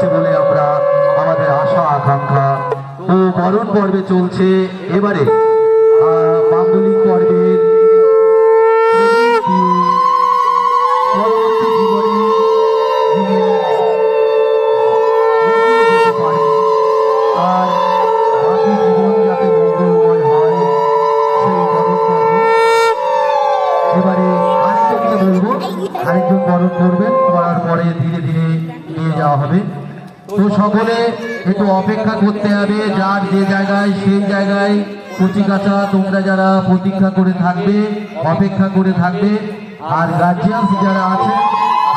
আছে বলে আমরা আমাদের আশা, আকাঙ্ক্ষা ও বরণ পর্বে চলছে এবারে। মাঙ্গলিক পর্বের আরেকজন বরণ করবেন করার পরে ধীরে ধীরে নিয়ে যাওয়া হবে। তো সকলে একটু অপেক্ষা করতে হবে, যার যে জায়গায় সেই জায়গায় কচি কাঁচা তোমরা যারা প্রতীক্ষা করে থাকবে, অপেক্ষা করে থাকবে, আর গার্জিয়ানস যারা আছে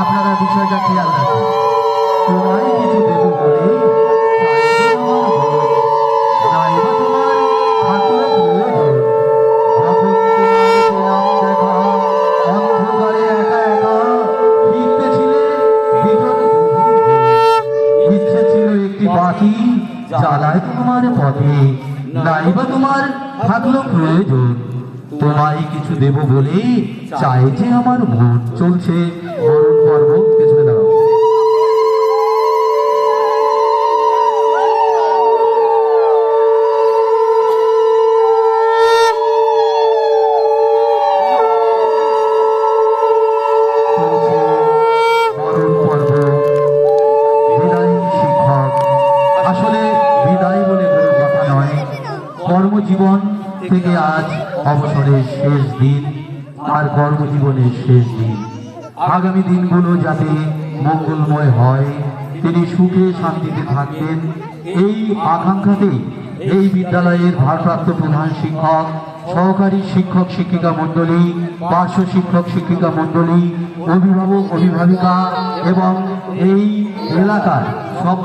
আপনারা বিষয়টা খেয়াল রাখবেন। কিছু বলে একা একা ছিল বাতি জ্বালায় তোমার পথে, নাইবা তোমার থাকল প্রয়োজন তোমায় কিছু দেব বলে চাই যে আমার মন চলছে। বরণ পর্ব বিদায় বলে কোনো কথা নয়। কর্মজীবন থেকে আজ অবসরের শেষ দিন আর কর্মজীবনের শেষ দিন। আগামী দিনগুলো যাতে মঙ্গলময় হয়, তিনি সুখে শান্তিতে থাকতেন এই আকাঙ্ক্ষাতেই এই বিদ্যালয়ের ভারপ্রাপ্ত প্রধান শিক্ষক, সহকারী শিক্ষক শিক্ষিকা মণ্ডলী, পার্শ্ব শিক্ষক শিক্ষিকা মণ্ডলী, অভিভাবক, অভিভাবিকা এবং এই এলাকার সব